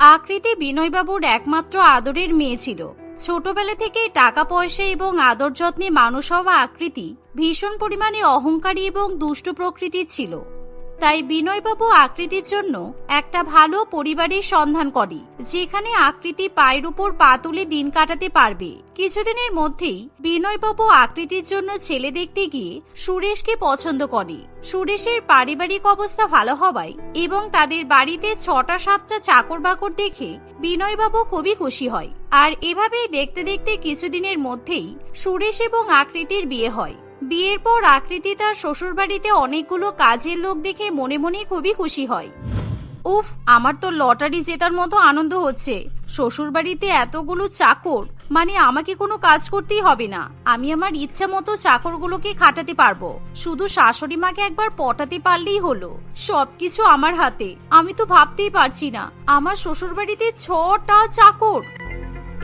আকৃতি বিনয়বাবুর একমাত্র আদরের মেয়ে ছিল। ছোটবেলা থেকে টাকা পয়সা এবং আদর যত্নে মানুষ হওয়া আকৃতি ভীষণ পরিমাণে অহংকারী এবং দুষ্ট প্রকৃতির ছিল। তাই বিনয়বাবু আকৃতির জন্য একটা ভালো পরিবারের সন্ধান করে, যেখানে আকৃতি পায়ের উপর পা তুলে দিন কাটাতে পারবে। কিছুদিনের মধ্যেই বিনয়বাবু আকৃতির জন্য ছেলে দেখতে গিয়ে সুরেশকে পছন্দ করে। সুরেশের পারিবারিক অবস্থা ভালো হওয়ায় এবং তাদের বাড়িতে ছটা সাতটা চাকর বাকর দেখে বিনয়বাবু খুবই খুশি হয়। আর এভাবেই দেখতে দেখতে কিছুদিনের মধ্যেই সুরেশ এবং আকৃতির বিয়ে হয়। বিয়ের পর আকৃতি তার শ্বশুরবাড়িতে অনেকগুলো কাজের লোক দেখে মনে মনে খুবই খুশি হয়। উফ, আমার তো লটারি জেতার মতো আনন্দ হচ্ছে। শ্বশুরবাড়িতে এতগুলো চাকর মানে আমাকে কোনো কাজ করতেই হবে না। আমি আমার ইচ্ছা মতো চাকরগুলোকে খাটাতে পারব। শুধু শাশুড়ি মাকে একবার পটাতে পারলেই হলো। সবকিছু আমার হাতে। আমি তো ভাবতেই পারছি না। আমার শ্বশুরবাড়িতে ছটা চাকর।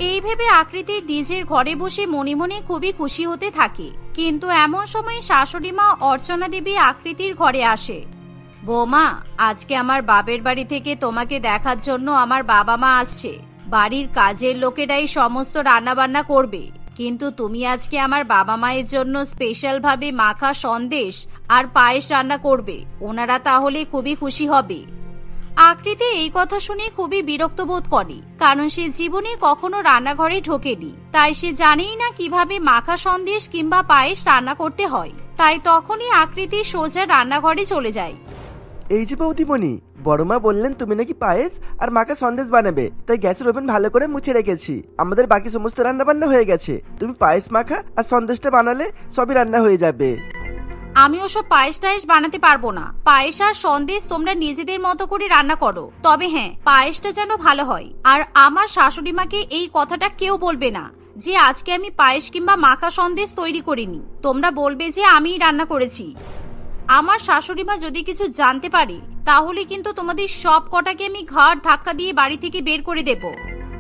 এই ভেবে আকৃতি নিজের ঘরে বসে মনে মনে খুবই খুশি হতে থাকে। কিন্তু এমন সময় শাশুড়ি মা অর্চনা দেবী আকৃতির ঘরে আসে। বৌমা, আজকে আমার বাপের বাড়ি থেকে তোমাকে দেখার জন্য আমার বাবা মা আসছে। বাড়ির কাজের লোকেরাই সমস্ত রান্না বান্না করবে। কিন্তু তুমি আজকে আমার বাবা মায়ের জন্য স্পেশাল ভাবে মাখা সন্দেশ আর পায়েস রান্না করবে। ওনারা তাহলে খুবই খুশি হবে। আকৃতি এই কথা শুনে খুবই বিরক্ত বোধ করে, কারণ সে জীবনে কখনো রান্নাঘরে ঢোকেনি। তাই সে জানেই না কীভাবে মাখা সন্দেশ কিংবা পায়েস রান্না করতে হয়। তাই তখনই আকৃতি সোজা রান্নাঘরে চলে যায়। এই যে বৌদিমণি, বড়মা বললেন তুমি নাকি পায়েস আর মাকে সন্দেশ বানাবে, তাই গ্যাসের ওভেন ভালো করে মুছে রেখেছি। আমাদের বাকি সমস্ত রান্না বান্না হয়ে গেছে। তুমি পায়েস মাখা আর সন্দেশটা বানালে সবই রান্না হয়ে যাবে। আমি ওসব পায়েস টায়েস বানাতে পারব না। পায়েস আর সন্দেশ তোমরা নিজেদের মতো করে রান্না করো। তবে হ্যাঁ পায়েসটা যেন ভালো হয়। আর আমার শাশুড়ি মাকে এই কথাটা কেউ বলবে না যে আজকে আমি পায়েস কিংবা মাখা সন্দেশ তৈরি করিনি। তোমরা বলবে যে আমিই রান্না করেছি। আমার শাশুড়ি মা যদি কিছু জানতে পারে, তাহলে কিন্তু তোমাদের সব কটাকে আমি ঘাড় ধাক্কা দিয়ে বাড়ি থেকে বের করে দেব।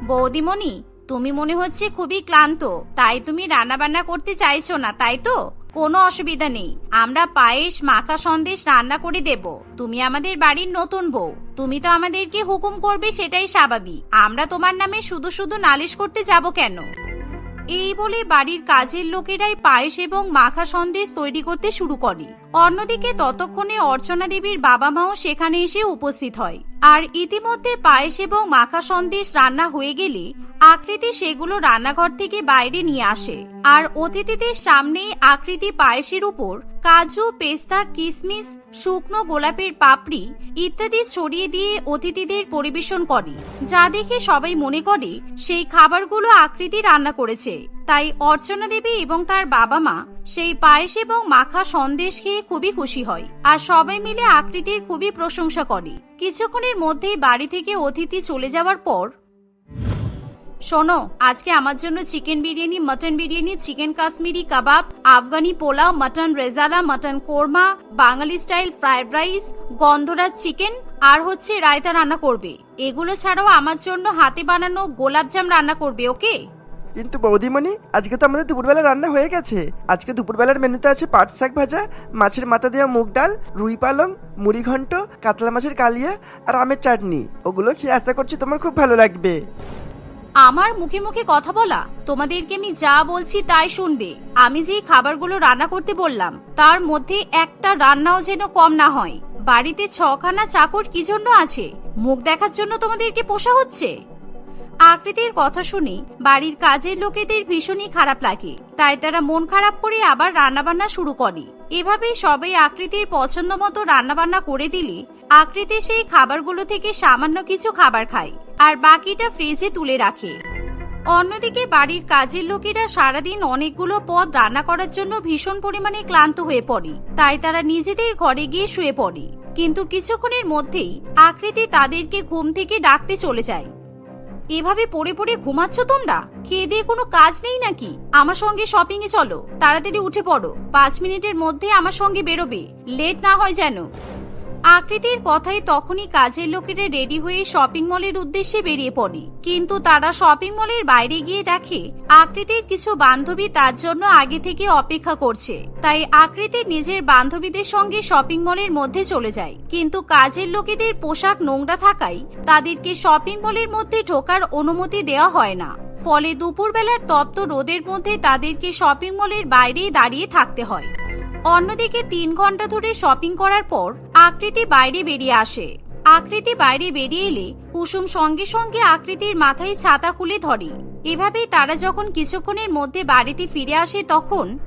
বৌদিমণি, তুমি মনে হচ্ছে খুবই ক্লান্ত। তাই তুমি রান্না বান্না করতে চাইছো না, তাই তো? কোনো অসুবিধা নেই। আমরা পায়েস, মাখা সন্দেশ রান্না করে দেব। তুমি আমাদের বাড়ির নতুন বউ। তুমি তো আমাদেরকে হুকুম করবে সেটাই স্বাভাবিক। আমরা তোমার নামে শুধু শুধু নালিশ করতে যাব কেন? এই বলে বাড়ির কাজের লোকেরাই পায়েস এবং মাখা সন্দেশ তৈরি করতে শুরু করে। অন্যদিকে ততক্ষণে অর্চনা দেবীর বাবা মাও সেখানে এসে উপস্থিত হয়। আর ইতিমধ্যে পায়েস এবং মাখা সন্দেশ রান্না হয়ে গেলে আকৃতি সেগুলো রান্নাঘর থেকে বাইরে নিয়ে আসে। আর অতিথিদের সামনেই আকৃতি পায়েসের উপর কাজু, পেস্তা কিশমিশ শুকনো গোলাপের পাপড়ি ইত্যাদি ছড়িয়ে দিয়ে অতিথিদের পরিবেশন করে। যা দেখে সবাই মনে করে সেই খাবারগুলো আকৃতি রান্না করেছে। তাই অর্চনা দেবী এবং তার বাবা মা সেই পায়েস এবং মাখা সন্দেশ খেয়ে খুবই খুশি হয় আর সবাই মিলে আকৃতির খুবই প্রশংসা করে। কিছুক্ষণের মধ্যেই বাড়ি থেকে অতিথি চলে যাওয়ার পর, শোনো, আজকে আমার জন্য chicken biryani, mutton biryani, chicken Kashmiri kebab, Afghani pulao, mutton rezala, mutton korma, বাঙালি স্টাইল ফ্রাইড রাইস, গন্ধরাজ চিকেন আর হচ্ছে রায়তা রান্না করবে। এগুলো ছাড়াও আমার জন্য হাতে বানানো গোলাপজাম রান্না করবে, ওকে? কিন্তু বৌদিমণি, আজকে তো আমাদের দুপুরবেলা রান্না হয়ে গেছে। আজকে দুপুরবেলার মেনুতে আছে পাট শাক ভাজা, মাছের মাথা দেওয়া মুগ ডাল, রুই পালং, মুড়ি ঘন্ট, কাতলা মাছের কালিয়া আর আমের চাটনি। ওগুলো খেয়ে আশা করছি তোমার খুব ভালো লাগবে। আমার মুখে মুখে কথা বলা, তোমাদেরকে আমি যা বলছি তাই শুনবে। আমি যে খাবারগুলো রান্না করতে বললাম, তার মধ্যে একটা রান্নাও যেন কম না হয়। বাড়িতে ছখানা চাকর কি জন্য আছে? মুখ দেখার জন্য তোমাদেরকে পোষা হচ্ছে? আকৃতির কথা শুনে, বাড়ির কাজের লোকেদের ভীষণই খারাপ লাগে। তাই তারা মন খারাপ করে আবার রান্নাবান্না শুরু করে। এভাবেই সবাই আকৃতির পছন্দ মতো রান্নাবান্না করে দিলে, আকৃতি সেই খাবারগুলো থেকে সামান্য কিছু খাবার খায়, আর বাকিটা ফ্রিজে তুলে রাখে। অন্যদিকে বাড়ির কাজের লোকেরা সারাদিন অনেকগুলো পদ রান্না করার জন্য ভীষণ পরিমাণে ক্লান্ত হয়ে পড়ে। তাই তারা নিজেদের ঘরে গিয়ে শুয়ে পড়ে। কিন্তু কিছুক্ষণের মধ্যেই আকৃতি তাদেরকে ঘুম থেকে ডাকতে চলে যায়। এভাবে পড়ে পড়ে ঘুমাচ্ছ তোমরা? খেয়ে দিয়ে কোনো কাজ নেই নাকি? আমার সঙ্গে শপিং এ চলো। তাড়াতাড়ি উঠে পড়ো। পাঁচ মিনিটের মধ্যে আমার সঙ্গে বেরোবে। লেট না হয় যেন। আকৃতির কথাই তখনই কাজের লোকেরা রেডি হয়ে শপিং মলের উদ্দেশ্যে বেরিয়ে পড়ে। কিন্তু তারা শপিং মলের বাইরে গিয়ে দেখে, আকৃতির কিছু বান্ধবী তার জন্য আগে থেকে অপেক্ষা করছে। তাই আকৃতির নিজের বান্ধবীদের সঙ্গে শপিং মলের মধ্যে চলে যায়। কিন্তু কাজের লোকেদের পোশাক নোংরা থাকায় তাদেরকে শপিং মলের মধ্যে ঢোকার অনুমতি দেওয়া হয় না। ফলে দুপুরবেলার তপ্ত রোদের মধ্যে তাদেরকে শপিং মলের বাইরেই দাঁড়িয়ে থাকতে হয়। অন্যদিকে তিন ঘণ্টা ধরে শপিং করার পর আকৃতি বাইরে বেরিয়ে আসে। আকৃতি বাইরে বেরিয়ে এলে কুসুম সঙ্গে সঙ্গে আকৃতির মাথায় ছাতা খুলে ধরে। এভাবেই তারা যখন কিছুক্ষণের মধ্যে বাড়িতে ফিরে আসে তখন,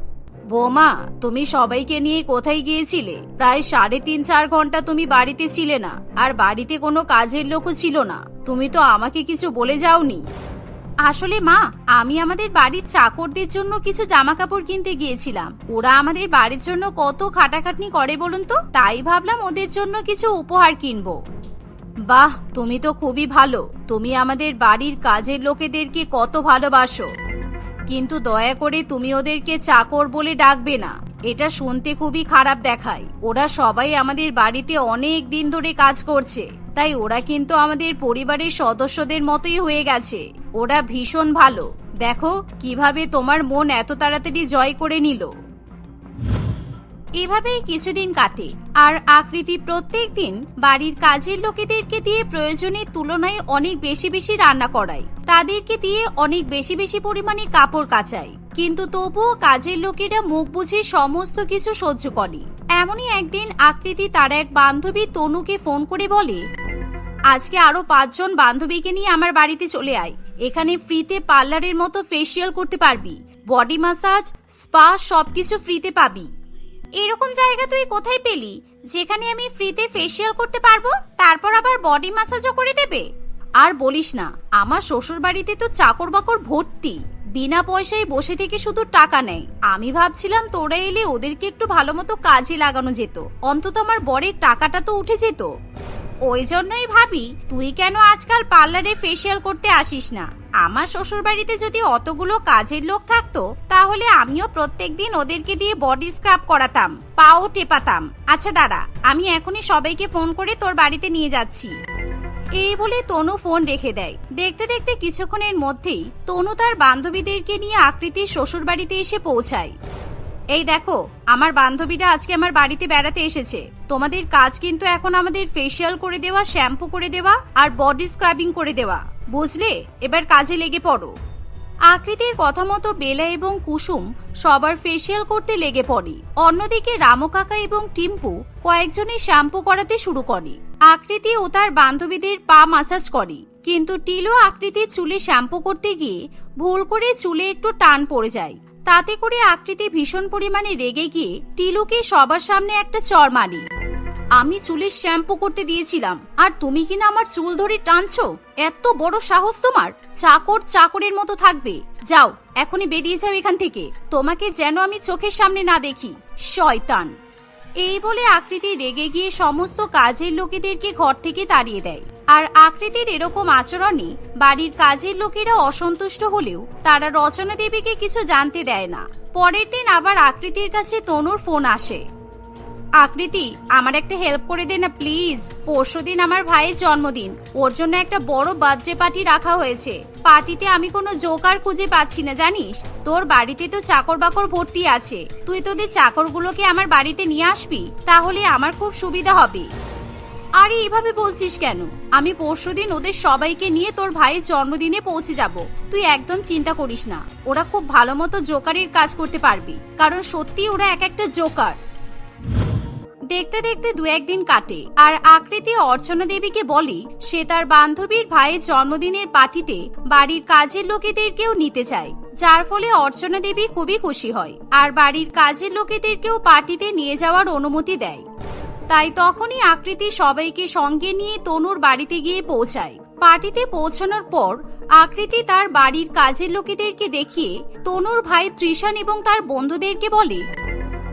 বোমা, তুমি সবাইকে নিয়ে কোথায় গিয়েছিলে? প্রায় সাড়ে তিন চার ঘণ্টা তুমি বাড়িতে ছিলে না, আর বাড়িতে কোনো কাজের লোকও ছিল না। তুমি তো আমাকে কিছু বলে যাওনি। আসলে মা, আমি আমাদের বাড়ির চাকরদের জন্য কিছু জামা কাপড় কিনতে গিয়েছিলাম। ওরা আমাদের বাড়ির জন্য কত খাটাখাটনি করে বলুন তো? তাই ভাবলাম ওদের জন্য কিছু উপহার কিনবো। বাহ, তুমি তো খুবই ভালো। তুমি আমাদের বাড়ির কাজের লোকেদেরকে কত ভালোবাসো। কিন্তু দয়া করে তুমি ওদেরকে চাকর বলে ডাকবে না। এটা শুনতে খুবই খারাপ দেখায়। ওরা সবাই আমাদের বাড়িতে অনেক দিন ধরে কাজ করছে। তাই ওরা কিন্তু আমাদের পরিবারের সদস্যদের মতোই হয়ে গেছে। ওরা ভীষণ ভালো। দেখো কীভাবে তোমার মন এত তাড়াতাড়ি জয় করে নিল। এভাবেই কিছুদিন কাটে, আর আকৃতি প্রত্যেক দিন বাড়ির কাজের লোকেদেরকে দিয়ে প্রয়োজনের তুলনায় অনেক বেশি বেশি রান্না করায়। তাদেরকে দিয়ে অনেক বেশি বেশি পরিমাণে কাপড় কাচায়। কিন্তু তবুও কাজের লোকেরা মুখ বুঝে সমস্ত কিছু সহ্য করে। এমনই একদিন আকৃতি তার এক বান্ধবী তনুকে ফোন করে বলে, আজকে আরও পাঁচজন বান্ধবীকে নিয়ে আমার বাড়িতে চলে আয়। এখানে ফ্রিতে পার্লারের মতো ফেসিয়াল করতে পারবি। বডি মাসাজ স্পা সবকিছু ফ্রিতে পাবি। এরকম জায়গা তুই কোথায় পেলি, যেখানে আমি ফ্রিতে ফেসিয়াল করতে পারব, তারপর আবার বডি ম্যাসাজও করে দেবে? আর বলিস না, আমার শ্বশুর বাড়িতে তো চাকর বাকর ভর্তি। বিনা পয়সায় বসে থেকে শুধু টাকা নেয়। আমি ভাবছিলাম তোরা এলে ওদেরকে একটু ভালো মতো কাজে লাগানো যেত। অন্তত আমার বরের টাকাটা তো উঠে যেত। ওই জন্যই ভাবি, তুই কেন আজকাল পার্লারে ফেসিয়াল করতে আসিস না? আমার শ্বশুর বাড়িতে যদি অতগুলো কাজের লোক থাকতো, তাহলে আমিও প্রত্যেকদিন ওদেরকে দিয়ে বডি স্ক্রাব করাতাম, পাও টেপাতাম। আচ্ছা দাঁড়া, আমি এখনই সবাইকে ফোন করে তোর বাড়িতে নিয়ে যাচ্ছি। এই বলে তনু ফোন রেখে দেয়। দেখতে দেখতে কিছুক্ষণের মধ্যেই তনু তার বান্ধবীদেরকে নিয়ে আকৃতির শ্বশুর বাড়িতে এসে পৌঁছায়। এই দেখো, আমার বান্ধবীরা আজকে আমার বাড়িতে বেড়াতে এসেছে। তোমাদের কাজ কিন্তু এখন আমাদের ফেসিয়াল করে দেওয়া শ্যাম্পু করে দেওয়া আর বডি স্ক্রাবিং করে দেওয়া। বুঝলে? এবার কাজে লেগে পড়ো। আকৃতির কথা মতো বেলা এবং কুসুম সবার ফেসিয়াল করতে লেগে পড়ে। অন্যদিকে রামু কাকা এবং টিম্পু কয়েকজনের শ্যাম্পু করাতে শুরু করে। আকৃতি ও তার বান্ধবীদের পা মাসাজ করে। কিন্তু টিলো আকৃতির চুলে শ্যাম্পু করতে গিয়ে ভুল করে চুলে একটু টান পড়ে যায়। তাতে করে আকৃতি ভীষণ পরিমাণে রেগে গিয়ে টিলুকে সবার সামনে একটা চর মারি। আমি চুলের শ্যাম্পু করতে দিয়েছিলাম, আর তুমি কিনা আমার চুল ধরে টানছো? এত বড় সাহস তোমার। চাকর চাকরের মতো থাকবে। যাও, এখনই বেরিয়ে যাও এখান থেকে। তোমাকে যেন আমি চোখের সামনে না দেখি। শয়তান। এই বলে আকৃতি রেগে গিয়ে সমস্ত কাজের লোকেদেরকে ঘর থেকে তাড়িয়ে দেয়। আর আকৃতির এরকম আচরণে বাড়ির কাজের লোকেরা অসন্তুষ্ট হলেও তারা রচনা দেবীকে কিছু জানতে দেয় না। পরের দিন আবার আকৃতির কাছে তনুর ফোন আসে। আকৃতি, আমার একটা হেল্প করে দে না প্লিজ পরশুদিন আমার ভাইয়ের জন্মদিন। ওর জন্য একটা বড় বার্থডে পার্টি রাখা হয়েছে। পার্টিতে আমি কোনো জোকার খুঁজে পাচ্ছি না, জানিস? তোর বাড়িতে তো চাকর বাকর ভর্তি আছে। তুই তোদের চাকরগুলোকে আমার বাড়িতে নিয়ে আসবি, তাহলে আমার খুব সুবিধা হবে। আরে, এভাবে বলছিস কেন? আমি পরশুদিন ওদের সবাইকে নিয়ে তোর ভাইয়ের জন্মদিনে পৌঁছে যাব। তুই একদম চিন্তা করিস না। ওরা খুব ভালো মতো জোকারের কাজ করতে পারবি। কারণ সত্যি ওরা এক একটা জোকার। দেখতে দেখতে দু একদিন কাটে। আর আকৃতি অর্চনা দেবীকে বলে, সে তার বান্ধবীর ভাইয়ের জন্মদিনের পার্টিতে বাড়ির কাজের লোকেদেরকেও নিতে চায়। যার ফলে অর্চনা দেবী খুবই খুশি হয়। আর বাড়ির কাজের লোকেদেরকেও পার্টিতে নিয়ে যাওয়ার অনুমতি দেয়। তাই তখনই আকৃতি সবাইকে সঙ্গে নিয়ে তনুর বাড়িতে গিয়ে পৌঁছায়। পার্টিতে পৌঁছানোর পর আকৃতি তার বাড়ির কাজের লোকেদেরকে দেখিয়ে তনুর ভাই ত্রিশান এবং তার বন্ধুদেরকে বলে,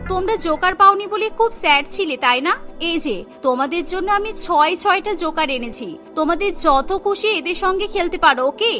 তোমরা জোকার পাওনি বলে খুব স্যাড ছিলে, তাই না? এই যে, তোমাদের জন্য আমি ছয় ছয়টা জোকার এনেছি। তোমাদের যত খুশি এদের সঙ্গে খেলতে পারো, ওকে?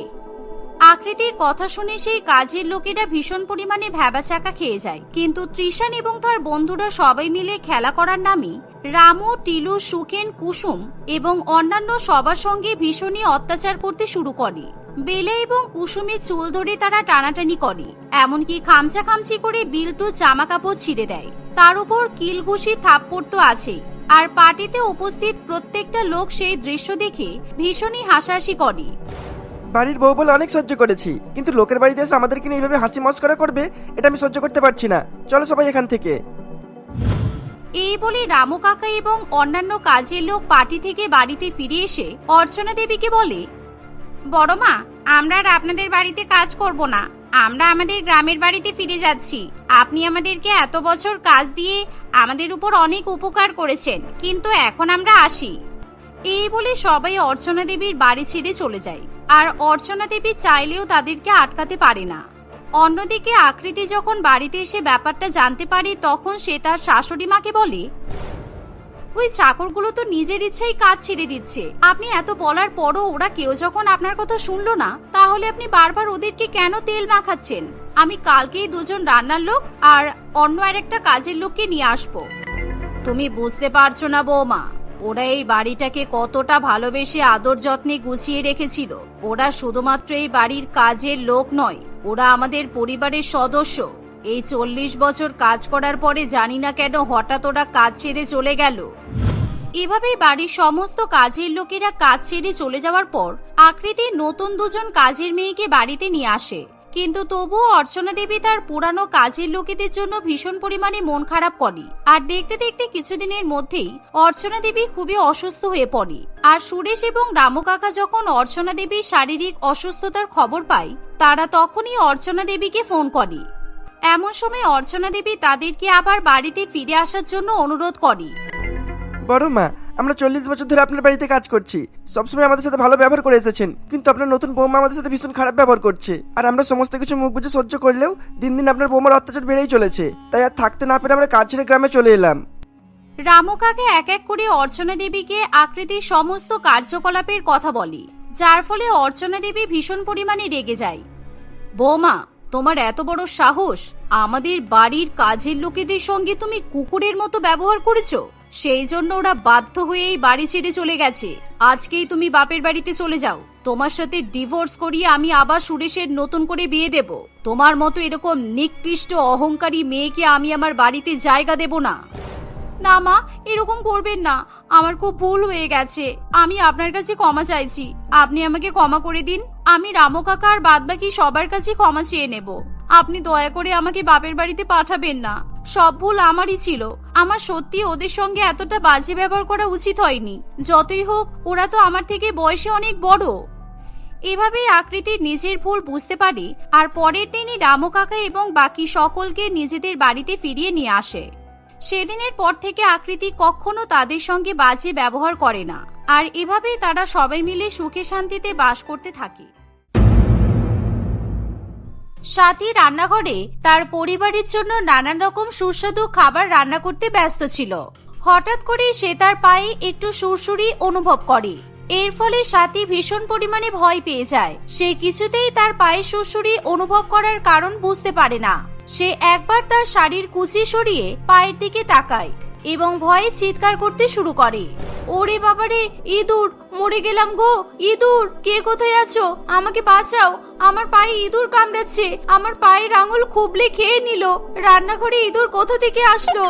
আকৃতির কথা শুনে সেই কাজের লোকেরা ভীষণ পরিমাণে ভ্যাবাচাকা খেয়ে যায়। কিন্তু ত্রিশান এবং তার বন্ধুরা সবাই মিলে খেলা করার নামে রামু, টিলু, সুকেন, কুসুম এবং অন্যান্য সবার সঙ্গে ভীষণই অত্যাচার করতে শুরু করে। বেলে এবং কুসুমের চুল ধরে তারা টানাটানি করে, এমনকি খামচা খামচি করে বিল্টু জামা কাপড় ছিঁড়ে দেয়। তার উপর কিলঘুষি থাপ্পড় তো আছেই। আর পার্টিতে উপস্থিত প্রত্যেকটা লোক সেই দৃশ্য দেখে ভীষণই হাসাহাসি করে। বাড়ির বউ বলে অনেক সহ্য করেছি, কিন্তু লোকের বাড়িতে এসে আমাদেরকে নিয়ে এইভাবে হাসি মস্করা করবে, এটা আমি সহ্য করতে পারছি না। চলো সবাই এখান থেকে। এই বলে রামু কাকা এবং অন্যান্য কাজের লোক পার্টি থেকে বাড়িতে ফিরে এসে অর্চনা দেবীকে বলে, বড় মা, আমরা আর আপনাদের বাড়িতে কাজ করব না। আমরা আমাদের গ্রামের বাড়িতে ফিরে যাচ্ছি। আপনি আমাদেরকে এত বছর কাজ দিয়ে আমাদের উপর অনেক উপকার করেছেন, কিন্তু এখন আমরা আসি। এই বলে সবাই অর্চনা দেবীর বাড়ি ছেড়ে চলে যায়। আর অর্চনা দেবী চাইলেও তাদেরকে আটকাতে পারে না। অন্যদিকে আকৃতি যখন বাড়িতে এসে ব্যাপারটা জানতে পারে, তখন সে তার শাশুড়ি মাকে বলে, ওই চাকরগুলো তো নিজের ইচ্ছেই কাজ ছেড়ে দিচ্ছে। আপনি এত বলার পরও ওরা কেউ যখন আপনার কথা শুনলো না, তাহলে আপনি বারবার ওদেরকে কেন তেল মাখাচ্ছেন? আমি কালকেই দুজন রান্নার লোক আর অন্য আরেকটা কাজের লোককে নিয়ে আসব। তুমি বুঝতে পারছ না, বৌমা। ওরা এই বাড়িটাকে কতটা ভালোবেসে আদর যত্নে গুছিয়ে রেখেছিল। ওরা শুধুমাত্র এই বাড়ির কাজের লোক নয়, ওরা আমাদের পরিবারের সদস্য। এই চল্লিশ বছর কাজ করার পরে জানি না কেন হঠাৎ ওরা কাজ ছেড়ে চলে গেল। এভাবেই বাড়ির সমস্ত কাজের লোকেরা কাজ ছেড়ে চলে যাওয়ার পর আকৃতির নতুন দুজন কাজের মেয়েকে বাড়িতে নিয়ে আসে। কিন্তু তবুও অর্চনা দেবী তার পুরানো কাজের লোকেদের জন্য ভীষণ পরিমাণে মন খারাপ করে। আর দেখতে দেখতে কিছুদিনের মধ্যেই অর্চনা দেবী খুবই অসুস্থ হয়ে পড়ে। আর সুরেশ এবং রামু কাকা যখন অর্চনা দেবীর শারীরিক অসুস্থতার খবর পায়, তারা তখনই অর্চনা দেবীকে ফোন করে। এমন সময় অর্চনা দেবী তাদেরকে আবার বাড়িতে ফিরে আসার জন্য অনুরোধ করে। বড় মা আমরা চল্লিশ বছর ধরে আপনার বাড়িতে কাজ করছি। সবসময় আমাদের সাথে ভালো ব্যবহার করে এসেছেন। কিন্তু আপনার নতুন বৌমা আমাদের সাথে ভীষণ খারাপ ব্যবহার করছে। আর আমরা সমস্ত কিছু মুখ বুঝে সহ্য করলেও দিন দিন আপনার বৌমার অত্যাচার বেড়েই চলেছে। তাই আর থাকতে না পেরে আমরা কাজ ছেড়ে গ্রামে চলে এলাম। রামকাকে এক এক করে অর্চনা দেবীকে আকৃতির সমস্ত কার্যকলাপের কথা বলি, যার ফলে অর্চনা দেবী ভীষণ পরিমাণে রেগে যায়। বৌমা, তোমার এত বড় সাহস, আমাদের বাড়ির কাজের লোকেদের সঙ্গে তুমি কুকুরের মতো ব্যবহার করেছ? সেই জন্য ওরা বাধ্য হয়ে এই বাড়ি ছেড়ে চলে গেছে। আজকেই তুমি বাপের বাড়িতে চলে যাও। তোমার সাথে ডিভোর্স করিয়ে আমি আবার সুরেশের নতুন করে বিয়ে দেব। তোমার মতো এরকম নিকৃষ্ট, অহংকারী মেয়েকে আমি আমার বাড়িতে জায়গা দেব না। না মা, এরকম করবেন না। আমার খুব ভুল হয়ে গেছে। আমি আপনার কাছে ক্ষমা চাইছি। আপনি আমাকে ক্ষমা করে দিন। আমি রামু কাকা আর বাদবাকি সবার কাছে ক্ষমা চেয়ে নেব। আপনি দয়া করে আমাকে বাপের বাড়িতে পাঠাবেন না। সব ভুল আমারই ছিল। আমার সত্যি ওদের সঙ্গে এতটা বাজে ব্যবহার করা উচিত হয়নি। যতই হোক, ওরা তো আমার থেকে বয়সে অনেক বড়। এভাবেই আকৃতির নিজের ভুল বুঝতে পারে আর পরের দিনই রামু কাকা এবং বাকি সকলকে নিজেদের বাড়িতে ফিরিয়ে নিয়ে আসে। সেদিনের পর থেকে আকৃতি কখনো তাদের সঙ্গে বাজে ব্যবহার করে না। আর এভাবেই তারা সবাই মিলে সুখে শান্তিতে বাস করতে থাকে। সাথী রান্নাঘরে তার পরিবারের জন্য নানান রকম সুস্বাদু খাবার রান্না করতে ব্যস্ত ছিল। হঠাৎ করে সে তার পায়ে একটু সুরসুরি অনুভব করে। এর ফলে সাথী ভীষণ পরিমাণে ভয় পেয়ে যায়। সে কিছুতেই তার পায়ে সুরসুরি অনুভব করার কারণ বুঝতে পারে না। সে একবার তার শাড়ির কুচি সরিয়ে পায়ের দিকে তাকায়। এবং ভয়ে চিৎকার করতে শুরু করে। ওরে বাবারে, ইঁদুর, মরে গেলাম গো, ইঁদুর, কে কোথায় আছো? আমাকে বাঁচাও, আমার পায়ে ইঁদুর কামড়াচ্ছে, আমার পায়ের আঙুল খুবলে খেয়ে নিল, রান্নাঘরে ইঁদুর কোথা থেকে আসলো?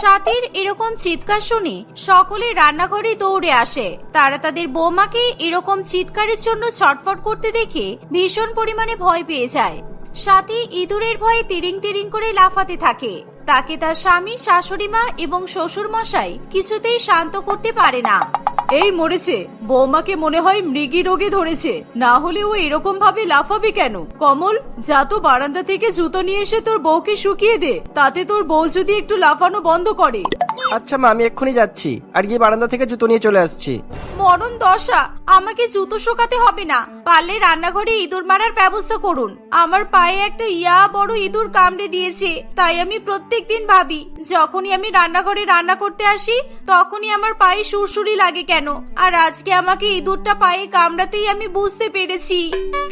সাথীর এরকম চিৎকার শুনে সকলে রান্নাঘরে দৌড়ে আসে। তারা তাদের বৌমাকে এরকম চিৎকারের জন্য ছটফট করতে দেখে ভীষণ পরিমাণে ভয় পেয়ে যায়। সাথী ইঁদুরের ভয়ে তিরিং তিরিং করে লাফাতে থাকে। তাকে তার স্বামী, শাশুড়ি মা এবং শ্বশুর মশাই কিছুতেই শান্ত করতে পারে না। এই মরেছে। বৌমাকে মনে হয় মৃগী রোগে ধরেছে। না হলে ও এরকম ভাবে লাফাবে কেন? কমল, যা তো বারান্দা থেকে জুতো নিয়ে এসে তোর বউকে শুকিয়ে দে। তাতে তোর বউ যদি একটু লাফানো বন্ধ করে। আচ্ছা মা, আমি এক্ষুনি যাচ্ছি। আর গিয়ে বারান্দা থেকে জুতো নিয়ে চলে আসছি। মরণ দশা, আমাকে জুতো শোকাতে হবে না। পারলে রান্নাঘরে ইঁদুর মারার ব্যবস্থা করুন। আমার পায়ে একটা ইয়া বড় ইঁদুর কামড়ে দিয়েছে, তাই আমি প্রত্যেকদিন ভাবি, যখনই আমি রান্নাঘরে রান্না করতে আসি, তখনই আমার পায়ে সুরসুরি লাগে কেন? আর আজকে আমাকে ইঁদুরটা পায়ে কামড়াতেই আমি বুঝতে পেরেছি।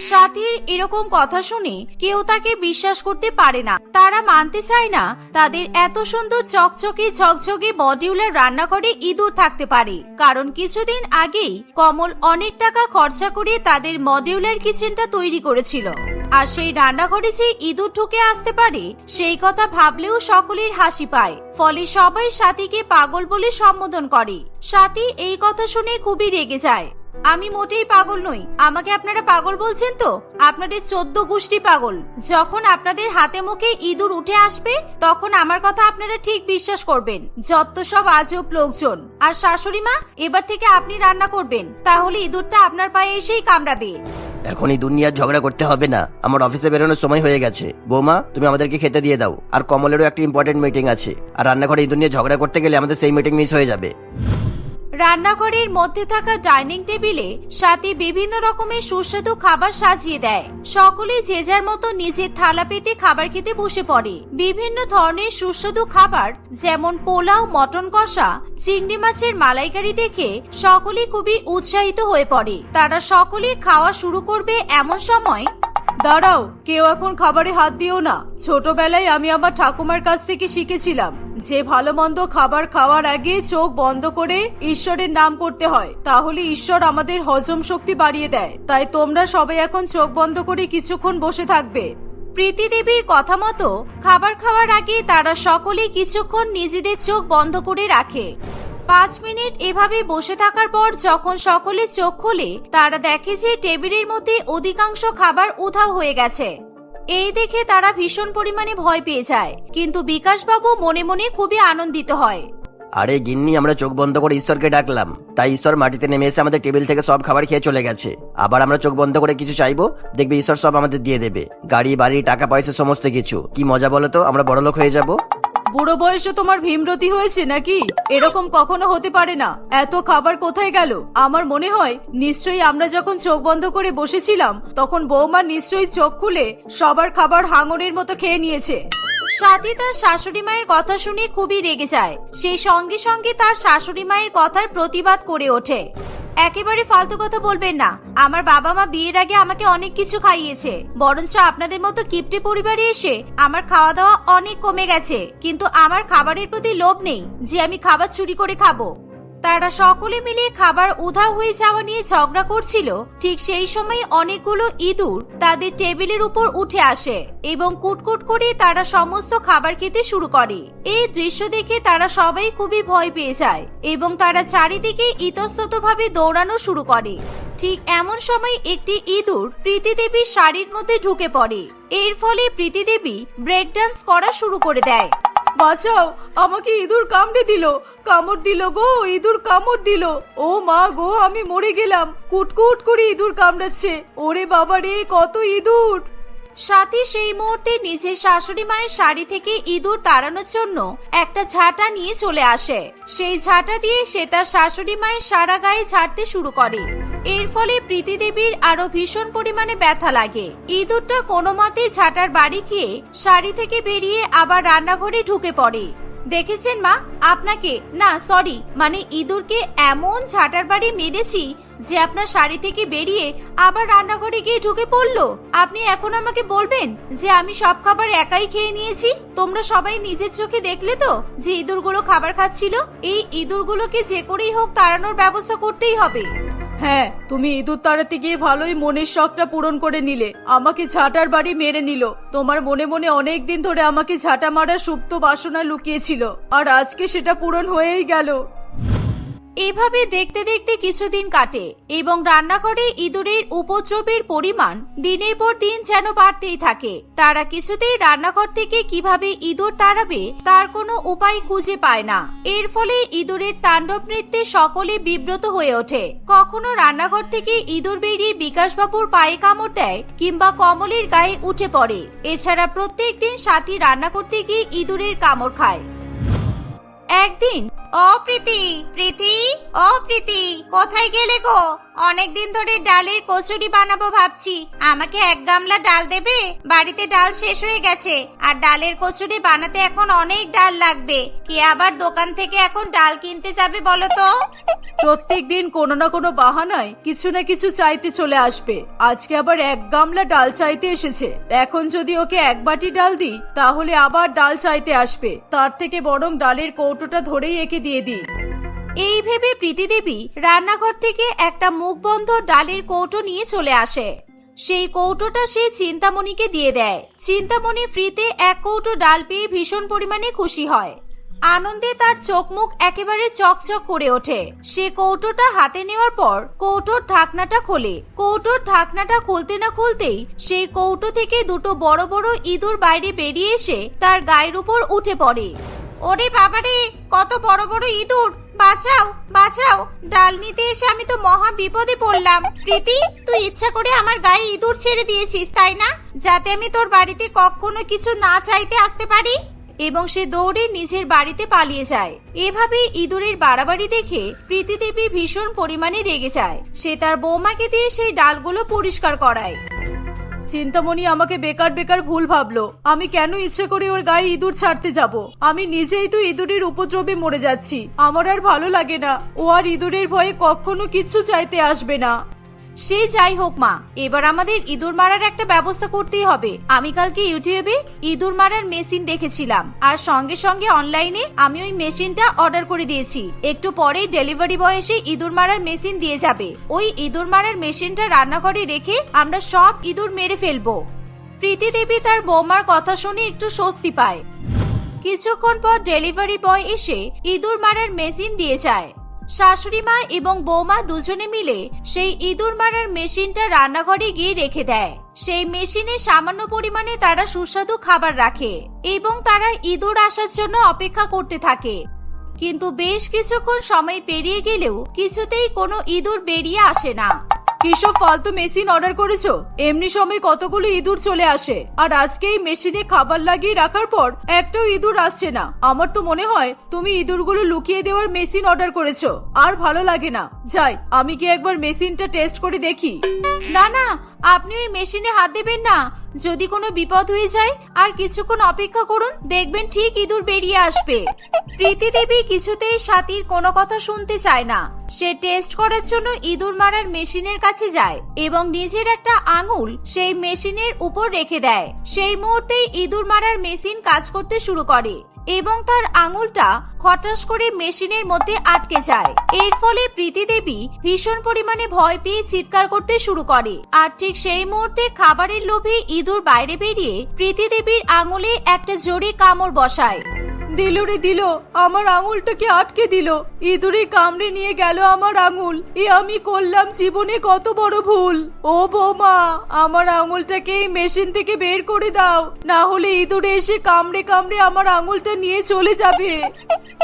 সাথীর এরকম কথা শুনে কেউ তাকে বিশ্বাস করতে পারে না। তারা মানতে চায় না, তাদের এত সুন্দর চকচকে ঝকঝকে মডিউলার রান্নাঘরে ইঁদুর থাকতে পারে। কারণ কিছুদিন আগেই কমল অনেক টাকা খরচা করে তাদের মডিউলের কিচেনটা তৈরি করেছিল। আর সেই রান্নাঘরে যে ইঁদুর ঢুকে আসতে পারে, সেই কথা ভাবলেও সকলের হাসি পায়। ফলে সবাই সাথীকে পাগল বলে সম্বোধন করে। সাথী এই কথা শুনে খুবই রেগে যায়। আমি মোটেই পাগল নই। আমাকে আপনারা পাগল বলছেন তো? আপনাদের চোদ্দ গোষ্ঠী পাগল। যখন আপনাদের হাতে মুখে ইঁদুর উঠে আসবে, তখন আমার কথা আপনারা ঠিক বিশ্বাস করবেন। যত সব আজব লোকজন। আর শাশুড়ি মা, এবার থেকে আপনি রান্না করবেন। তাহলে ইঁদুরটা আপনার পায়ে এসেই কামড়াবে। এখন এই দুনিয়ার ঝগড়া করতে হবে না। আমার অফিসে বেরোনোর সময় হয়ে গেছে। বৌমা, তুমি আমাদেরকে খেতে দিয়ে দাও। আর কমলেরও একটা ইম্পর্টেন্ট মিটিং আছে। আর রান্নাঘরে এই দুনিয়া ঝগড়া করতে গেলে আমাদের সেই মিটিং মিস হয়ে যাবে। রান্নাঘরের মধ্যে থাকা ডাইনিং টেবিলে সাথে বিভিন্ন রকমের সুস্বাদু খাবার সাজিয়ে দেয়। সকলে যে যার মতো নিজের থালা পেতে খাবার খেতে বসে পড়ে। বিভিন্ন ধরনের সুস্বাদু খাবার, যেমন পোলাও, মটন কষা, চিংড়ি মাছের মালাইকারি দেখে সকলে খুবই উৎসাহিত হয়ে পড়ে। তারা সকলে খাওয়া শুরু করবে এমন সময় দাঁড়াও, কেউ এখন খাবারে হাত দিও না। ছোটবেলায় আমি আমার ঠাকুমার কাছ থেকে শিখেছিলাম যে ভালো মন্দ খাবার খাওয়ার আগে চোখ বন্ধ করে ঈশ্বরের নাম করতে হয়। তাহলে ঈশ্বর আমাদের হজম শক্তি বাড়িয়ে দেয়। তাই তোমরা সবাই এখন চোখ বন্ধ করে কিছুক্ষণ বসে থাকবে। প্রীতি দেবীর কথা মতো খাবার খাওয়ার আগে তারা সকলে কিছুক্ষণ নিজেদের চোখ বন্ধ করে রাখে। পাঁচ মিনিট এভাবে বসে থাকার পর যখন সকলে চোখ খোলে, তারা দেখে যে টেবিলের মধ্যে অধিকাংশ খাবার উধাও হয়ে গেছে। এই দেখে তারা ভীষণ পরিমাণে ভয় পেয়ে যায়, কিন্তু বিকাশবাবু মনে মনে খুবই আনন্দিত হয়। আরে গিন্নি, আমরা চোখ বন্ধ করে ঈশ্বরকে ডাকলাম। তাই ঈশ্বর মাটিতে নেমে এসে আমাদের টেবিল থেকে সব খাবার খেয়ে চলে গেছে। আবার আমরা চোখ বন্ধ করে কিছু চাইব? দেখবে ঈশ্বর সব আমাদের দিয়ে দেবে। গাড়ি, বাড়ি, টাকা, পয়সা, সমস্ত কিছু। কি মজা বলো তো? আমরা বড়লোক হয়ে যাব। বুড়ো বয়সে তোমার ভীমরতি হয়েছে নাকি? এরকম কখনো হতে পারে না। এত খাবার কোথায় গেল? আমার মনে হয়, নিশ্চয়ই আমরা যখন চোখ বন্ধ করে বসেছিলাম, তখন বৌমা নিশ্চয়ই চোখ খুলে সবার খাবার হাঙরের মতো খেয়ে নিয়েছে। সাথী তার শাশুড়ি মায়ের কথা শুনে খুবই রেগে যায়। সেই সঙ্গে সঙ্গে তার শাশুড়ি মায়ের কথার প্রতিবাদ করে ওঠে। একেবারে ফালতু কথা বলবেন না। আমার বাবা মা বিয়ের আগে আমাকে অনেক কিছু খাইয়েছে। বরঞ্চ আপনাদের মতো কিপটি পরিবারে এসে আমার খাওয়া দাওয়া অনেক কমে গেছে। কিন্তু আমার খাবারের প্রতি লোভ নেই যে আমি খাবার চুরি করে খাব। তারা সকলে মিলে খাবার উধা হয়ে যাওয়া নিয়ে ঝগড়া করছিল। ঠিক সেই সময় অনেকগুলো ইঁদুর তাদের টেবিলের উপর উঠে আসে এবং কুটকুট করে তারা সমস্ত খাবার খেতে শুরু করে। এই দৃশ্য দেখে তারা সবাই খুবই ভয় পেয়ে যায় এবং তারা চারিদিকে ইতস্তত ভাবে দৌড়ানো শুরু করে। ঠিক এমন সময় একটি ইঁদুর প্রীতি দেবীর শাড়ির মধ্যে ঢুকে পড়ে। এর ফলে প্রীতি দেবী ব্রেক ডান্স করা শুরু করে দেয়। বাঁচাও, আমাকে ইঁদুর কামড়ে দিল, কামড় দিল গো, ইঁদুর কামড় দিল। ও মা গো, আমি মরে গেলাম, কুটকুট করে ইঁদুর কামড়াচ্ছে। ওরে বাবা রে, কত ইঁদুর! সাথী সেই মুহূর্তে নিজের শাশুড়ি মায়ের শাড়ি থেকে ইঁদুর তাড়ানোর জন্য একটা ঝাঁটা নিয়ে চলে আসে। সেই ঝাঁটা দিয়ে সে তার শাশুড়ি মায়ের সারা গায়ে ঝাড়তে শুরু করে। এর ফলে প্রীতি দেবীর আরও ভীষণ পরিমাণে ব্যথা লাগে। ইঁদুরটা কোনো মতে ঝাঁটার বাড়ি গিয়ে শাড়ি থেকে বেরিয়ে আবার রান্নাঘরে ঢুকে পড়ে। দেখেছেন মা? আপনাকে, না সরি মানে ইঁদুরকে এমন ঝাঁটার বাড়ি মেরেছি যে আপনার শাড়ি থেকে বেরিয়ে আবার রান্নাঘরে গিয়ে ঢুকে পড়ল। আপনি এখন আমাকে বলবেন যে আমি সব খাবার একাই খেয়ে নিয়েছি? তোমরা সবাই নিজের চোখে দেখলে তো যে ইঁদুরগুলো খাবার খাচ্ছিল? এই ইঁদুরগুলোকে যে করেই হোক তাড়ানোর ব্যবস্থা করতেই হবে। হ্যাঁ তুমি ইঁদুর তাড়াতে গিয়ে ভালোই মনের শখটা পূরণ করে নিলে। আমাকে ঝাঁটার বাড়ি মেরে নিল। তোমার মনে মনে অনেক দিন ধরে আমাকে ঝাঁটা মারার সুপ্ত বাসনা লুকিয়েছিল। আর আজকে সেটা পূরণ হয়েই গেল। এভাবে দেখতে দেখতে কিছুদিন কাটে এবং রান্নাঘরে ইঁদুরের উপদ্রবের পরিমাণ দিনের পর দিন যেন বাড়তেই থাকে। তারা কিছুতেই রান্নাঘর থেকে কীভাবে ইঁদুর তাড়াবে তার কোনো উপায় খুঁজে পায় না। এর ফলে ইঁদুরের তাণ্ডব নৃত্যে সকলে বিব্রত হয়ে ওঠে। কখনো রান্নাঘর থেকে ইঁদুর বেরিয়ে বিকাশবাবুর পায়ে কামড় দেয় কিংবা কমলের গায়ে উঠে পড়ে। এছাড়া প্রত্যেক দিন সাথী রান্না করতে গিয়ে ইঁদুরের কামড় খায়। একদিন ও প্রীতি প্রীতি ও প্রীতি কোথায় গেলে গো? অনেকদিন ধরে ডালের কচুরি বানাবো ভাবছি। আমাকে এক গামলা ডাল দেবে? বাড়িতে ডাল শেষ হয়ে গেছে। আর ডালের কচুরি বানাতে এখন অনেক ডাল লাগবে। কে আবার দোকান থেকে এখন ডাল কিনতে যাবে বলো তো? প্রত্যেক দিন কোনো না কোনো বাহানায় কিছু না কিছু চাইতে চলে আসবে। আজকে আবার এক গামলা ডাল চাইতে এসেছে। এখন যদি ওকে এক বাটি ডাল দিই, তাহলে আবার ডাল চাইতে আসবে। তার থেকে বরং ডালের কৌটোটা ধরেই একে দিয়ে দিই। এই ভেবে প্রীতি দেবী রান্নাঘর থেকে একটা মুখ বন্ধ ডালের কৌটো নিয়ে চলে আসে। সেই কৌটোটা সে চিন্তামণিকে দিয়ে দেয়। চিন্তামণি ফ্রিতে এক কৌটো ডাল পেয়ে ভীষণ পরিমাণে খুশি হয়। আনন্দে তার চোখ মুখ একেবারে চকচক করে ওঠে। সে কৌটোটা হাতে নেওয়ার পর কৌটোর ঢাকনাটা খোলে। কৌটোর ঢাকনাটা খুলতে না খুলতেই সেই কৌটো থেকে দুটো বড় বড় ইঁদুর বাইরে বেরিয়ে এসে তার গায়ের উপর উঠে পড়ে। ওরে বাবারে, কত বড় বড় ইঁদুর! বাঁচাও বাঁচাও। ডাল নিতে এসে আমি তো মহা বিপদে পড়লাম। প্রীতি, তুই ইচ্ছা করে আমার গায়ে ইঁদুর ছেড়ে দিয়েছিস, তাই না? যাতে আমি তোর বাড়িতে কখনো কিছু না চাইতে আসতে পারি। এবং সে দৌড়ে নিজের বাড়িতে পালিয়ে যায়। এভাবে ইঁদুরের বাড়াবাড়ি দেখে প্রীতি দেবী ভীষণ পরিমাণে রেগে যায়। সে তার বৌমাকে দিয়ে সেই ডালগুলো পরিষ্কার করায়। চিন্তামণি আমাকে বেকার বেকার ভুল ভাবলো। আমি কেন ইচ্ছে করে ওর গায়ে ইঁদুর ছাড়তে যাব? আমি নিজেই তো ইঁদুরের উপদ্রবে মরে যাচ্ছি। আমার আর ভালো লাগে না। ও আর ইঁদুরের ভয়ে কখনো কিচ্ছু চাইতে আসবে না। সে যাই হোক মা, এবার আমাদের ইঁদুর মারার একটা ব্যবস্থা করতেই হবে। আমি কালকে ইউটিউবে ইঁদুর মারার মেশিন দেখেছিলাম, আর সঙ্গে সঙ্গে অনলাইনে আমি ওই মেশিনটা অর্ডার করে দিয়েছি। একটু পরেই ডেলিভারি বয় এসে ইঁদুর মারার মেশিন দিয়ে যাবে। ওই ইঁদুর মারার মেশিনটা রান্নাঘরে রেখে আমরা সব ইঁদুর মেরে ফেলব। প্রীতি দেবী তার বৌমার কথা শুনে একটু স্বস্তি পায়। কিছুক্ষণ পর ডেলিভারি বয় এসে ইঁদুর মারার মেশিন দিয়ে যায়। শাশুড়ি মা এবং বৌমা দুজনে মিলে সেই ইঁদুর মারার মেশিনটা রান্নাঘরে গিয়ে রেখে দেয়। সেই মেশিনে সামান্য পরিমাণে তারা সুস্বাদু খাবার রাখে এবং তারা ইঁদুর আসার জন্য অপেক্ষা করতে থাকে। কিন্তু বেশ কিছুক্ষণ সময় পেরিয়ে গেলেও কিছুতেই কোনো ইঁদুর বেরিয়ে আসে না। কিসব ফালতু মেশিন অর্ডার করেছ? এমনি সময় কতগুলো ইঁদুর চলে আসে। আর আজকে এই মেশিনে খাবার লাগিয়ে রাখার পর একটাও ইঁদুর আসছে না। আমার তো মনে হয় তুমি ইঁদুরগুলো লুকিয়ে দেওয়ার মেশিন অর্ডার করেছ। আর ভালো লাগে না। যাই, আমি কি একবার মেশিনটা টেস্ট করে দেখি। না না, আপনি ওই মেশিনে হাত দেবেন না। যদি কোনো বিপদ হয়ে যায়, আর কিছুক্ষণ অপেক্ষা করুন, দেখবেন ঠিক ইঁদুর বেরিয়ে আসবে। প্রীতি দেবী কিছুতেই সাথীর কোনো কথা শুনতে চায় না। সে টেস্ট করার জন্য ইঁদুর মারার মেশিনের কাছে যায় এবং নিজের একটা আঙুল সেই মেশিনের উপর রেখে দেয়। সেই মুহূর্তেই ইঁদুর মারার মেশিন কাজ করতে শুরু করে। এবং তার আঙুলটা খটাস করে মেশিনের মধ্যে আটকে যায়। এর ফলে প্রীতি দেবী ভীষণ পরিমাণে ভয় পেয়ে চিৎকার করতে শুরু করে। আর ঠিক সেই মুহূর্তে খাবারের লোভে ইঁদুর বাইরে বেরিয়ে প্রীতি দেবীর আঙুলে একটা জোরে কামড় বসায়। দিল রে দিল, আমার আঙুলটাকে আটকে দিল। ইঁদুরে কামড়ে নিয়ে গেল আমার আঙুল। এ আমি করলাম জীবনে কত বড় ভুল। ও বৌমা, আমার আঙুলটাকে এই মেশিন থেকে বের করে দাও। না হলে ইঁদুরে এসে কামড়ে কামড়ে আমার আঙুলটা নিয়ে চলে যাবে।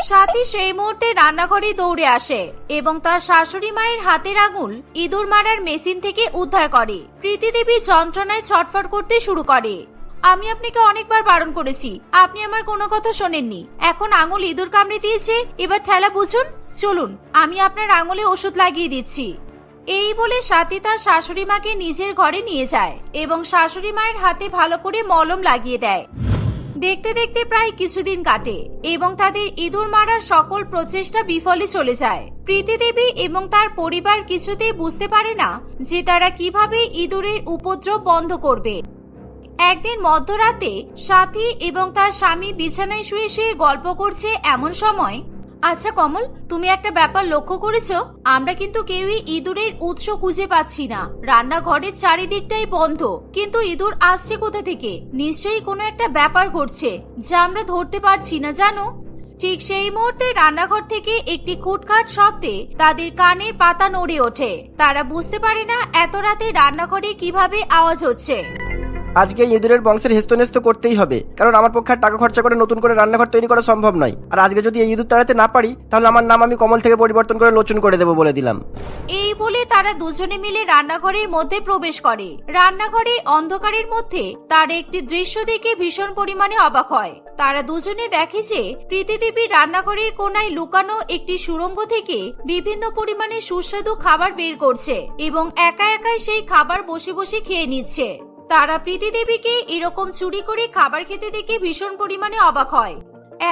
সাথী সেই মুহূর্তে রান্নাঘরে দৌড়ে আসে এবং তার শাশুড়ি মায়ের হাতের আঙুল ইঁদুর মারার মেশিন থেকে উদ্ধার করে। প্রীতি দেবী যন্ত্রণায় ছটফট করতে শুরু করে। আমি আপনাকে অনেকবার বারণ করেছি। আপনি আমার কোনো কথা শোনেননি। এখন আঙুল ইঁদুর কামড়ে দিয়েছে, এবার ঠেলা বুঝুন। চলুন, আমি আপনার আঙুলে ওষুধ লাগিয়ে দিচ্ছি। এই বলে সাথী তার শাশুড়ি মাকে নিজের ঘরে নিয়ে যায় এবং শাশুড়ি মায়ের হাতে ভালো করে মলম লাগিয়ে দেয়। দেখতে দেখতে প্রায় কিছুদিন কাটে এবং তাদের ইঁদুর মারার সকল প্রচেষ্টা বিফলে চলে যায়। প্রীতি দেবী এবং তার পরিবার কিছুতেই বুঝতে পারে না যে তারা কীভাবে ইঁদুরের উপদ্রব বন্ধ করবে। একদিন মধ্যরাতে সাথী এবং তার স্বামী বিছানায় শুয়ে শুয়ে গল্প করছে এমন সময়। আচ্ছা কমল, তুমি একটা ব্যাপার লক্ষ্য করেছ? আমরা কিন্তু কেউই ইঁদুরের উৎস খুঁজে পাচ্ছি না। রান্নাঘরের চারিদিকটাই বন্ধ। কিন্তু ইঁদুর আসছে কোথা থেকে? নিশ্চয়ই কোনো একটা ব্যাপার ঘটছে যা আমরা ধরতে পারছি না, জানো? ঠিক সেই মুহূর্তে রান্নাঘর থেকে একটি খুটখাট শব্দে তাদের কানের পাতা নড়ে ওঠে। তারা বুঝতে পারে না এত রাতে রান্নাঘরে কীভাবে আওয়াজ হচ্ছে। আজকে ইঁদুরের বংশের হেস্তনেস্ত করতেই হবে। কারণ আমার পক্ষে টাকা খরচা করে নতুন করে রান্নাঘর তৈরি করা সম্ভব নয়। আর আজকে যদি এই ইঁদুর তাড়াতে না পারি, তাহলে আমার নাম আমি কমল থেকে পরিবর্তন করে লোচন করে দেবো বলে দিলাম। এই বলে তারা দুজনে মিলে রান্নাঘরের মধ্যে প্রবেশ করে। রান্নাঘরে অন্ধকারের মধ্যে তার একটি দৃশ্য দেখে ভীষণ পরিমাণে অবাক হয়। তারা দুজনে দেখে যে প্রীতি দেবী রান্নাঘরের কোনায় লুকানো একটি সুড়ঙ্গ থেকে বিভিন্ন পরিমাণে সুস্বাদু খাবার বের করছে এবং একা একাই সেই খাবার বসে বসে খেয়ে নিচ্ছে। তারা প্রীতি দেবীকে এরকম চুরি করে খাবার খেতে দেখে ভীষণ পরিমাণে অবাক হয়।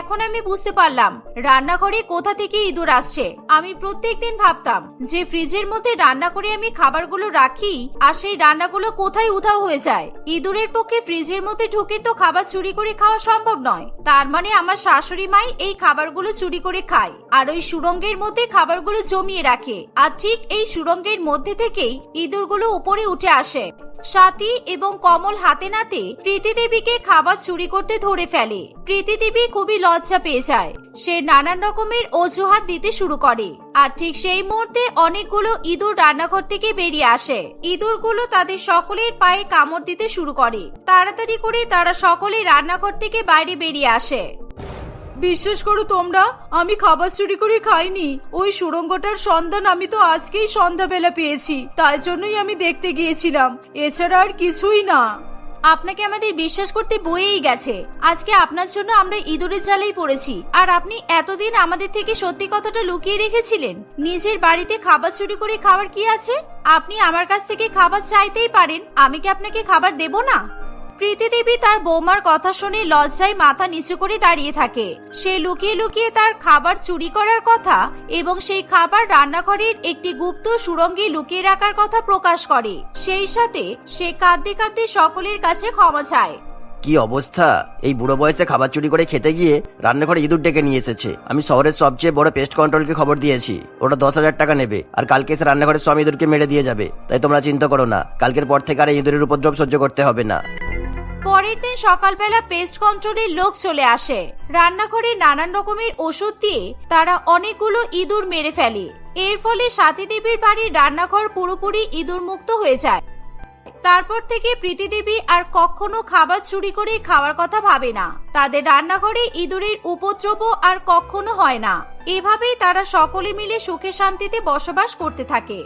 এখন আমি বুঝতে পারলাম, রান্নাঘরে কোথা থেকে ইঁদুর আসছে। আমি প্রত্যেক দিন ভাবতাম, যে ফ্রিজের মধ্যে রান্না করে আমি খাবারগুলো রাখি, আর সেই রান্নাগুলো কোথায় উধাও হয়ে যায়। ইঁদুরের পক্ষে ফ্রিজের মধ্যে ঢুকে তো খাবার চুরি করে খাওয়া সম্ভব নয়। তার মানে আমার শাশুড়ি মাই এই খাবারগুলো চুরি করে খায়, আর ওই সুরঙ্গের মধ্যে খাবারগুলো জমিয়ে রাখে। আর ঠিক এই সুরঙ্গের মধ্যে থেকেই ইঁদুরগুলো উপরে উঠে আসে। সাথী এবং কমল হাতে নাতে প্রীতি দেবীকে খাবার চুরি করতে ধরে ফেলে। প্রীতি দেবী খুবই লজ্জা পেয়ে যায়। সে নানান রকমের অজুহাত দিতে শুরু করে। আর ঠিক সেই মুহূর্তে অনেকগুলো ইঁদুর রান্নাঘর থেকে বেরিয়ে আসে। ইঁদুরগুলো তাদের সকলের পায়ে কামড় দিতে শুরু করে। তাড়াতাড়ি করে তারা সকলে রান্নাঘর থেকে বাইরে বেরিয়ে আসে। বিশ্বাস করো তোমরা, আমি খাবার চুরি করে খাইনি। ওই সুড়ঙ্গটার সন্ধান আমি তো আজকেই সন্ধ্যাবেলা পেয়েছি, তাই জন্যই আমি দেখতে গিয়েছিলাম। এছাড়া আর কিছুই না। আপনাকে আমাদের বিশ্বাস করতে বয়েই গেছে। আজকে আপনার জন্য আমরা ইঁদুরের জালেই পড়েছি। আর আপনি এতদিন আমাদের থেকে সত্যি কথাটা লুকিয়ে রেখেছিলেন। নিজের বাড়িতে খাবার চুরি করে খাবার কি আছে? আপনি আমার কাছ থেকে খাবার চাইতেই পারেন। আমি কি আপনাকে খাবার দেব না? প্রীতি দেবী তার বৌমার কথা শুনে লজ্জায় মাথা নিচু করে দাঁড়িয়ে থাকে। সে লুকিয়ে লুকিয়ে তার খাবার চুরি করার কথা এবং সেই খাবার রান্নাঘরের একটি গুপ্ত সুরঙ্গে লুকিয়ে রাখার কথা প্রকাশ করে। সেই সাথে সে কাঁদতে কাঁদতে সকলের কাছে ক্ষমা চায়। কি অবস্থা? এই বুড়ো বয়সে খাবার চুরি করে খেতে গিয়ে রান্নাঘরে ইঁদুর ডেকে নিয়ে এসেছে। আমি শহরের সবচেয়ে বড় পেস্ট কন্ট্রোলকে খবর দিয়েছি। ওটা দশ হাজার টাকা নেবে। আর কালকে এসে রান্নাঘরের সব ইঁদুরকে মেরে দিয়ে যাবে। তাই তোমরা চিন্তা করো না। কালকের পর থেকে আর ইঁদুরের উপদ্রব সহ্য করতে হবে না। পরের দিন সকালবেলা পেস্ট কন্ট্রোলের লোক চলে আসে। রান্নাঘরে নানান রকমের ওষুধ দিয়ে তারা অনেকগুলো ইঁদুর মেরে ফেলে। এর ফলে সাথী দেবীর বাড়ির রান্নাঘর পুরোপুরি ইঁদুর মুক্ত হয়ে যায়। তারপর থেকে প্রীতি দেবী আর কখনো খাবার চুরি করে খাওয়ার কথা ভাবে না। তাদের রান্নাঘরে ইঁদুরের উপদ্রব আর কখনো হয় না। এভাবেই তারা সকলে মিলে সুখে শান্তিতে বসবাস করতে থাকে।